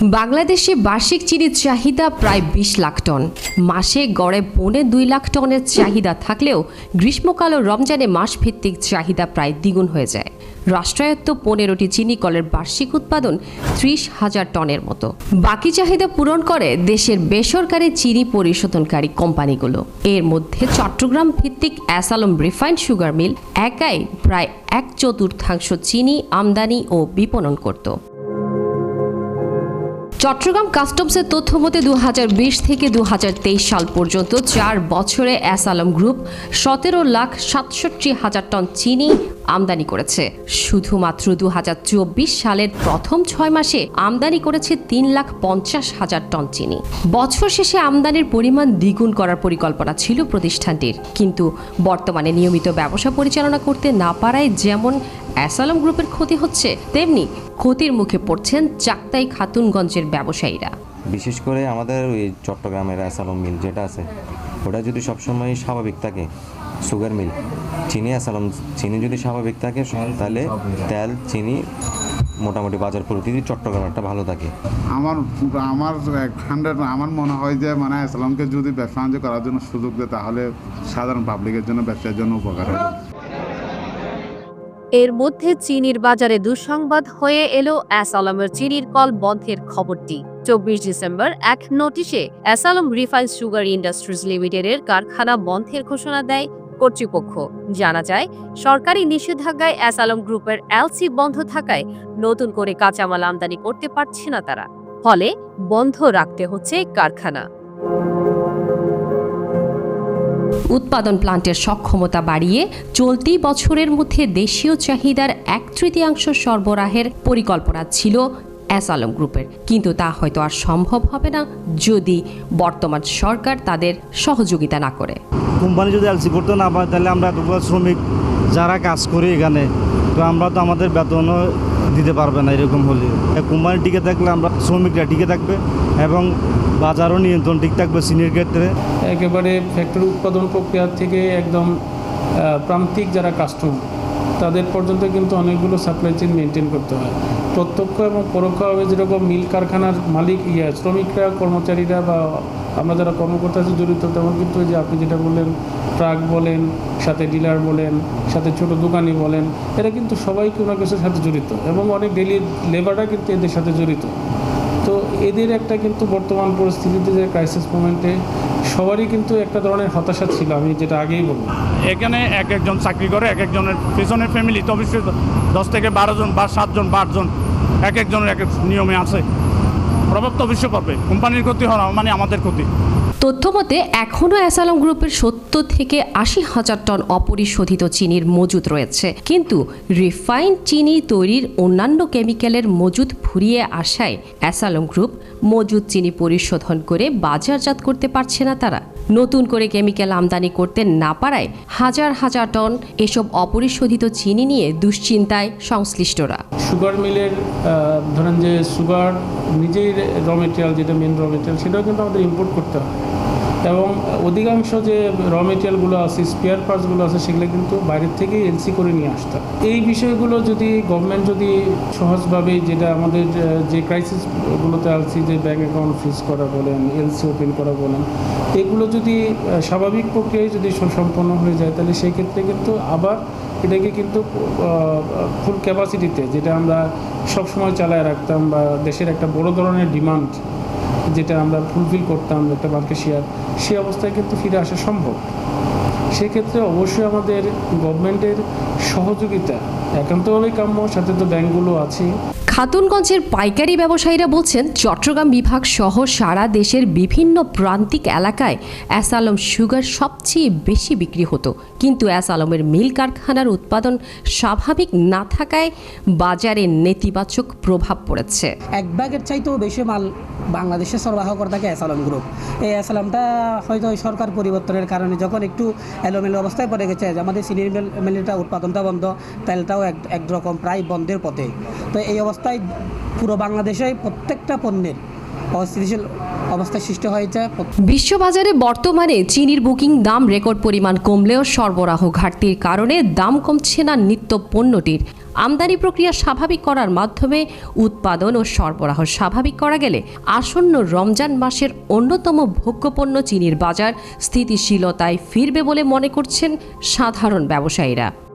বাংলাদেশে বার্ষিক চিনির চাহিদা প্রায় বিশ লাখ টন। মাসে গড়ে পৌনে দুই লাখ টনের চাহিদা থাকলেও গ্রীষ্মকাল ও রমজানে মাসভিত্তিক চাহিদা প্রায় দ্বিগুণ হয়ে যায়। রাষ্ট্রায়ত্ত পনেরোটি চিনি কলের বার্ষিক উৎপাদন ত্রিশ হাজার টনের মতো। বাকি চাহিদা পূরণ করে দেশের বেসরকারি চিনি পরিশোধনকারী কোম্পানিগুলো। এর মধ্যে চট্টগ্রাম ভিত্তিক অ্যাসালম রিফাইন্ড সুগার মিল একাই প্রায় এক চতুর্থাংশ চিনি আমদানি ও বিপণন করত। চট্টগ্রাম কাস্টমসের তথ্য মতে দু হাজার বিশ থেকে দু হাজার তেইশ সাল পর্যন্ত চার বছরে আলম গ্রুপ সতেরো লাখ সাতষট্টি হাজার টন চিনি আমদানি করেছে। শুধুমাত্র দু হাজার চব্বিশ সালের প্রথম ছয় মাসে আমদানি করেছে তিন লাখ পঞ্চাশ হাজার টন চিনি। বছর শেষে আমদানির পরিমাণ দ্বিগুণ করার পরিকল্পনা ছিল প্রতিষ্ঠানটির। কিন্তু বর্তমানে নিয়মিত ব্যবসা পরিচালনা করতে না পারায় যেমন অ্যাসালম গ্রুপের ক্ষতি হচ্ছে, তেমনি ক্ষতির মুখে পড়ছেন চাকতাই খাতুনগঞ্জের ব্যবসায়ীরা। বিশেষ করে আমাদের ওই চট্টগ্রামের অ্যাসালম মিল যেটা আছে ওটা যদি সবসময় স্বাভাবিক থাকে সুগার মিল চিনি অ্যাসালম চিনি যদি স্বাভাবিক থাকে তাহলে তেল চিনি মোটামুটি বাজার পরিস্থিতি চট্টগ্রাম একটা ভালো থাকে। আমার আমার হান্ড্রেড আমার মনে হয় যে মানে ইসলামকে যদি ব্যবসা করার জন্য সুযোগ দেয় তাহলে সাধারণ পাবলিকের জন্য ব্যবসার জন্য উপকার হবে। এর মধ্যে চিনির বাজারে দুঃসংবাদ হয়ে এলো অ্যাসালমের চিনির কল বন্ধের খবরটি। চব্বিশ ডিসেম্বর এক নোটিশে অ্যাসালম রিফাইন সুগার ইন্ডাস্ট্রিজ লিমিটেডের কারখানা বন্ধের ঘোষণা দেয় কর্তৃপক্ষ। জানা যায়, সরকারি নিষেধাজ্ঞায় অ্যাসালম গ্রুপের এলসি বন্ধ থাকায় নতুন করে কাঁচামাল আমদানি করতে পারছে না তারা। ফলে বন্ধ রাখতে হচ্ছে কারখানা। উৎপাদন প্লান্টের সক্ষমতা বাড়িয়ে চলতি বছরের মধ্যে দেশীয় চাহিদার এক তৃতীয়াংশ সরবরাহের পরিকল্পনা ছিল অ্যাসালম গ্রুপের। কিন্তু তা হয়তো আর সম্ভব হবে না যদি বর্তমান সরকার তাদের সহযোগিতা না করে। কোম্পানি যদি এলসি করতে না পারে, তাহলে আমরা শ্রমিক যারা কাজ করি এখানে, তো আমরা তো আমাদের বেতনও দিতে পারবে না এরকম হলে। কোম্পানি টিকে থাকলে আমরা শ্রমিকরা টিকে থাকবে এবং বাজারও নিয়ন্ত্রণ ঠিক থাকবে সিনিয়র ক্ষেত্রে। একেবারে ফ্যাক্টরি উৎপাদন প্রক্রিয়া থেকে একদম প্রান্তিক যারা কাস্টমার তাদের পর্যন্ত কিন্তু অনেকগুলো সাপ্লাই চেইন মেনটেন করতে হয়। প্রত্যক্ষ এবং পরোক্ষভাবে যেরকম মিল কারখানার মালিক ইয়ে শ্রমিকরা, কর্মচারীরা বা আমরা যারা কর্মকর্তা আছে জড়িত তেমন কিন্তু যে আপনি যেটা বললেন, ট্রাক বলেন, সাথে ডিলার বলেন, সাথে ছোট দোকানি বলেন, এরা কিন্তু সবাই কোনো কিছুর সাথে জড়িত এবং অনেক ডেলি লেবাররা কিন্তু এদের সাথে জড়িত। তো এদের একটা কিন্তু বর্তমান পরিস্থিতিতে যে ক্রাইসিস মোমেন্টে সবারই কিন্তু একটা ধরনের হতাশা ছিল, আমি যেটা আগেই বললাম এখানে এক একজন চাকরি করে, এক একজনের পেছনের ফ্যামিলি তো অবশ্যই দশ থেকে বারো জন বা সাতজন বা আটজন এক একজনের এক এক নিয়মে আছে। প্রভাব অবশ্যই পড়বে। কোম্পানির ক্ষতি হওয়া মানে আমাদের ক্ষতি। তথ্যমতে এখনও অ্যাসালম গ্রুপের সত্তর থেকে আশি হাজার টন অপরিশোধিত চিনির মজুদ রয়েছে। কিন্তু রিফাইন চিনি তৈরির অন্যান্য কেমিক্যালের মজুদ ফুরিয়ে আসায় অ্যাসালম গ্রুপ মজুদ চিনি পরিশোধন করে বাজারজাত করতে পারছে না তারা। নতুন করে কেমিক্যাল আমদানি করতে না পারায় হাজার হাজার টন এসব অপরিশোধিত চিনি নিয়ে দুশ্চিন্তায় সংশ্লিষ্টরা। সুগার মিলের ধরেন যে সুগার নিজের র মেটেরিয়াল যেটা মেন র মেটেরিয়াল সেটাও কিন্তু আমাদের ইম্পোর্ট করতে হয়। এবং অধিকাংশ যে র মেটেরিয়ালগুলো আছে স্পেয়ার পার্টসগুলো আছে, সেগুলো কিন্তু বাইরের থেকেই এলসি করে নিয়ে আসতে এই বিষয়গুলো যদি গভর্নমেন্ট যদি সহজভাবে যেটা আমাদের যে ক্রাইসিসগুলোতে আছি যে ব্যাঙ্ক অ্যাকাউন্ট ফ্রিজ করা বলেন এলসি ওপেন করা বলেন, এগুলো যদি স্বাভাবিক প্রক্রিয়ায় যদি সম্পন্ন হয়ে যায়, তাহলে সেই ক্ষেত্রে কিন্তু আবার এটাকে কিন্তু ফুল ক্যাপাসিটিতে যেটা আমরা সবসময় চালায় রাখতাম বা দেশের একটা বড় ধরনের ডিমান্ড যেটা আমরা ফুলফিল করতাম একটা মার্কেট শেয়ার সেই অবস্থায় কিন্তু ফিরে আসা সম্ভব। সেক্ষেত্রে অবশ্যই আমাদের গভর্নমেন্টের সহযোগিতা কাম্য সাথে তো ব্যাংকগুলো আছেই। খাতুনগঞ্জের পাইকারি ব্যবসায়ীরা বলছেন চট্টগ্রাম বিভাগ সহ সারা দেশের বিভিন্ন প্রান্তিক এলাকায় অ্যাসালম সুগার সবচেয়ে বেশি বিক্রি হতো। কিন্তু অ্যাসালমের মিল কারখানার উৎপাদন স্বাভাবিক না থাকায় বাজারে নেতিবাচক প্রভাব পড়েছে। এক ব্যাগের চাইতেও বেশি মাল বাংলাদেশে সরবরাহ করে থাকে অ্যাসালম গ্রুপ এই অ্যাসালামটা হয়তো ওই সরকার পরিবর্তনের কারণে যখন একটু এলোমেলো অবস্থায় পড়ে গেছে আমাদের সিনিয়র মিল মিলটা উৎপাদনটা বন্ধ তেলটাও এক একরকম প্রায় বন্ধের পথে। তো এই অবস্থায় পুরো বাংলাদেশে প্রত্যেকটা পণ্যের অস্থিতিশীল অবস্থায় সৃষ্টি হয়েছে। বিশ্ববাজারে বর্তমানে চিনির বুকিং দাম রেকর্ড পরিমাণ কমলেও সরবরাহ ঘাটতির কারণে দাম কমছে না নিত্য পণ্যটির। আমদানি প্রক্রিয়া স্বাভাবিক করার মাধ্যমে উৎপাদন ও সরবরাহ স্বাভাবিক করা গেলে আসন্ন রমজান মাসের অন্যতম ভোগ্যপণ্য চিনির বাজার স্থিতিশীলতায় ফিরবে বলে মনে করছেন সাধারণ ব্যবসায়ীরা।